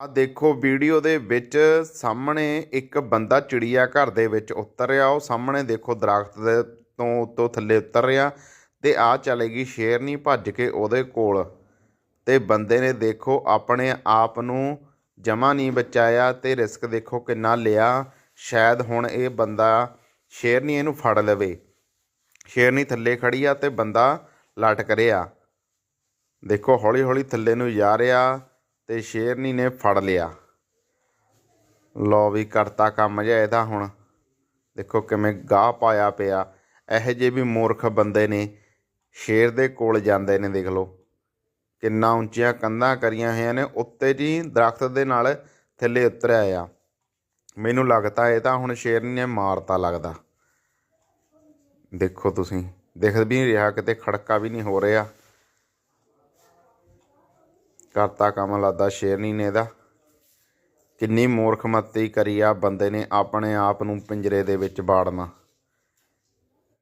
ਆ ਦੇਖੋ, ਵੀਡੀਓ ਦੇ ਵਿੱਚ ਸਾਹਮਣੇ ਇੱਕ ਬੰਦਾ ਚਿੜੀਆ ਘਰ ਦੇ ਵਿੱਚ ਉਤਰਿਆ ਉਹ ਸਾਹਮਣੇ ਦੇਖੋ, ਦਰਖਤ ਦੇ ਤੋਂ ਉੱਤੋਂ ਥੱਲੇ ਉਤਰ ਰਿਹਾ ਤੇ ਆ ਚਲੇਗੀ ਸ਼ੇਰਨੀ ਭੱਜ ਕੇ ਉਹਦੇ ਕੋਲ। ਤੇ ਬੰਦੇ ਨੇ ਦੇਖੋ, ਆਪਣੇ ਆਪ ਨੂੰ ਜਮਾ ਨਹੀਂ ਬਚਾਇਆ ਤੇ ਰਿਸਕ ਦੇਖੋ ਕਿੰਨਾ ਲਿਆ। ਸ਼ਾਇਦ ਹੁਣ ਇਹ ਬੰਦਾ ਸ਼ੇਰਨੀ ਇਹਨੂੰ ਫੜ ਲਵੇ। ਸ਼ੇਰਨੀ ਥੱਲੇ ਖੜੀ ਆ ਤੇ ਬੰਦਾ ਲਟਕ ਰਿਹਾ। ਦੇਖੋ ਹੌਲੀ ਹੌਲੀ ਥੱਲੇ ਨੂੰ ਜਾ ਰਿਹਾ। ਤੇ ਸ਼ੇਰਨੀ ਨੇ ਫੜ ਲਿਆ। ਲੋ ਵੀ ਕਰਤਾ ਕੰਮ ਜਿਹਾ ਇਹਦਾ ਹੁਣ। ਦੇਖੋ ਕਿਵੇਂ ਗਾਹ ਪਾਇਆ ਪਿਆ। ਇਹੋ ਜਿਹੇ ਵੀ ਮੂਰਖ ਬੰਦੇ ਨੇ। ਸ਼ੇਰ ਦੇ ਕੋਲ ਜਾਂਦੇ ਨੇ ਦੇਖ ਲਓ। ਕਿੰਨਾ ਉੱਚੀਆਂ ਕੰਧਾਂ ਕਰੀਆਂ ਹੋਈਆਂ ਨੇ। ਉੱਤੇ ਜੀ ਦਰਖਤ ਦੇ ਨਾਲ ਥੱਲੇ ਉਤਰਿਆ ਆ। ਮੈਨੂੰ ਲੱਗਦਾ ਇਹ ਤਾਂ ਹੁਣ ਸ਼ੇਰਨੀ ਨੇ ਮਾਰਤਾ ਲੱਗਦਾ। ਦੇਖੋ ਤੁਸੀਂ। ਦਿਖ ਵੀ ਨਹੀਂ ਰਿਹਾ, ਕਿਤੇ ਖੜਕਾ ਵੀ ਨਹੀਂ ਹੋ ਰਿਹਾ। ਕਰਤਾ ਕੰਮ ਲੱਗਦਾ ਸ਼ੇਰਨੀ ਨੇ ਇਹਦਾ ਕਿੰਨੀ ਮੂਰਖਮਤੀ ਕਰੀ ਆ ਬੰਦੇ ਨੇ ਆਪਣੇ ਆਪ ਨੂੰ ਪਿੰਜਰੇ ਦੇ ਵਿੱਚ ਬਾੜਨਾ।